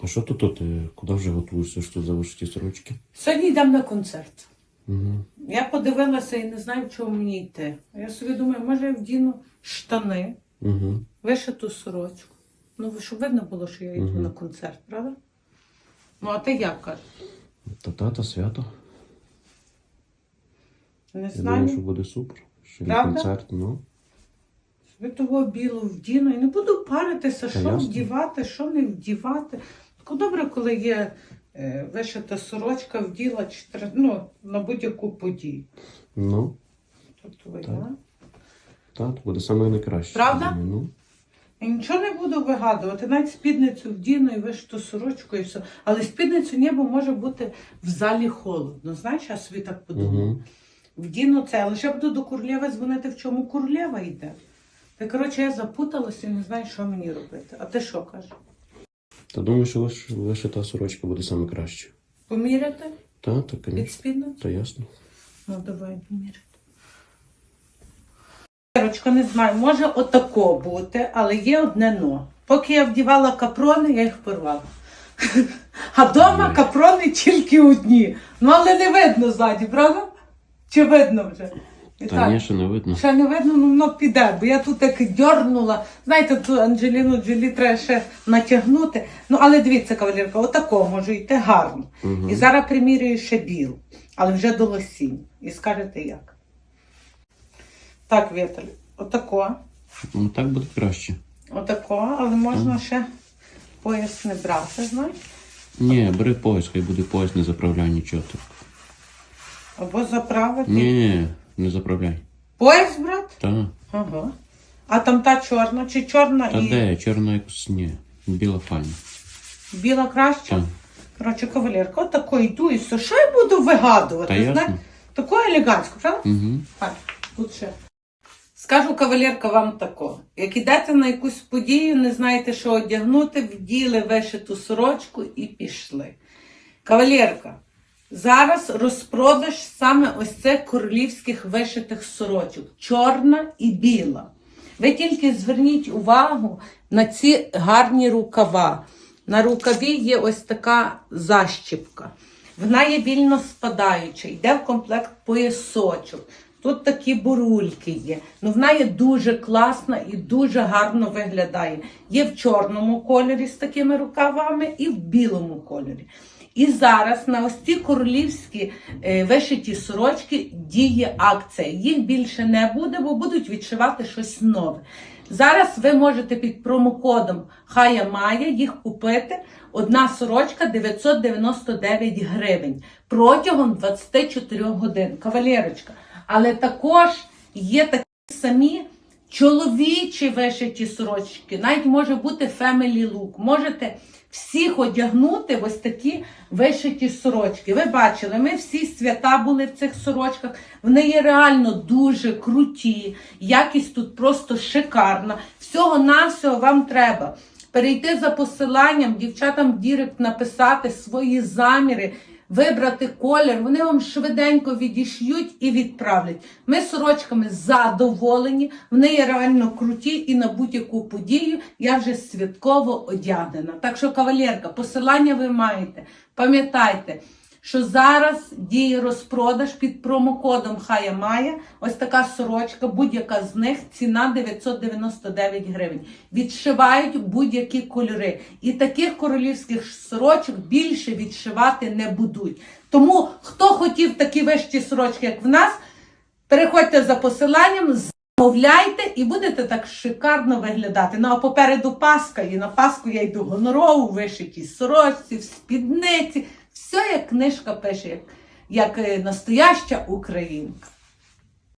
А що тут, тут? е, Куди вже готуєшся? Що за вишиті сорочки? Сьогодні йдемо на концерт. Угу. Я подивилася і не знаю, чому мені йти. Я собі думаю, може я вдіну штани, Угу. вишиту сорочку. Ну, щоб видно було, що я йду Мгм. на концерт, правда? Ну, а ти як кажеш? Та тата свято. Не Я знаю. думаю, що буде супер. Є Правда? концерт, ну. Собі того білу вдіну і не буду паритися, Та що ясно. вдівати, що не вдівати. Так добре, коли є е, вишита сорочка, вділа чотири- ну, на будь-яку подію. Ну, То твоя. Так. так, буде саме найкраще. Правда? я думаю, Ну. Я нічого не буду вигадувати, навіть спідницю вдіну і вишиту сорочку і все. Але спідницю небо може бути в залі холодно. Знаєш, я собі так подумала. Угу. Вдіну це, але ще буду до Курлєва дзвонити, в чому Курлєва йде. Та коротше, я запуталася і не знаю, що мені робити. А ти що кажеш? Та думаю, що лише вишита сорочка буде саме краще. Поміряти Та, та, під звісно. спідницю? Та ясно. Ну, давай поміряти. Корочка, не знаю, може отако бути, але є одне но. Поки я вдівала капрони, я їх порвала. А вдома капрони тільки одні. Ну, але не видно ззаді, правда? Чи видно вже? Та ні, ще не видно. Ще не видно, ну воно піде, бо я тут так дьорнула. Знаєте, ту Анджеліну Джолі треба ще натягнути. Ну, але дивіться, кавалерка, отако може йти гарно. Угу. І зараз примірюю ще біл, але вже до лосінь. І скажете як. Так, Віталій, отако, Ну так буде краще. отако, але можна ще пояс не брати, знаєш? Ні, бери пояс, хай буде пояс, не заправляй нічого. Або заправити. Ні, не заправляй. Пояс брати? Та. Ага. А там та чорна, чи чорна Та і де, чорна якось ні. Біла файна. біла краще? Та. Коротше, кавалерка, отако йду і все. Що я буду вигадувати? Та ясно. знаєш? Таку елегантську, правда? Угу. Так, тут ще. Скажу кавалерка вам тако. Як ідете на якусь подію, не знаєте, що одягнути, вділи вишиту сорочку і пішли. Кавалерка, зараз розпродаж саме ось цих королівських вишитих сорочок. Чорна і біла. Ви тільки зверніть увагу на ці гарні рукава. На рукаві є ось така защіпка. Вона є вільно спадаюча, йде в комплект поясочок. Тут такі бурульки є. Ну, вона є дуже класна і дуже гарно виглядає. Є в чорному кольорі з такими рукавами і в білому кольорі. І зараз на ось ці королівські е, вишиті сорочки діє акція. Їх більше не буде, бо будуть відшивати щось нове. Зараз ви можете під промокодом Хая Мая їх купити. Одна сорочка 999 гривень протягом 24 годин. Кавалерочка. Але також є такі самі чоловічі вишиті сорочки. Навіть може бути family look. Можете всіх одягнути в ось такі вишиті сорочки. Ви бачили, ми всі свята були в цих сорочках. Вони є реально дуже круті. Якість тут просто шикарна. Всього навсього вам треба. Перейти за посиланням, дівчатам в Дірект написати свої заміри, вибрати колір. Вони вам швиденько відіш'ють і відправлять. Ми сорочками задоволені, вони є реально круті і на будь-яку подію я вже святково одягнена. Так що, кавалерка, посилання ви маєте. Пам'ятайте, що зараз діє розпродаж під промокодом Хая Мая. Ось така сорочка, будь-яка з них ціна 999 гривень. Відшивають будь-які кольори. І таких королівських сорочок більше відшивати не будуть. Тому хто хотів такі вищі сорочки, як в нас, переходьте за посиланням. Замовляйте і будете так шикарно виглядати. Ну а попереду Пасха, і на Пасху я йду гонорову, вишитій сорочці, в спідниці. Все як книжка пише, як, як е, настояща українка.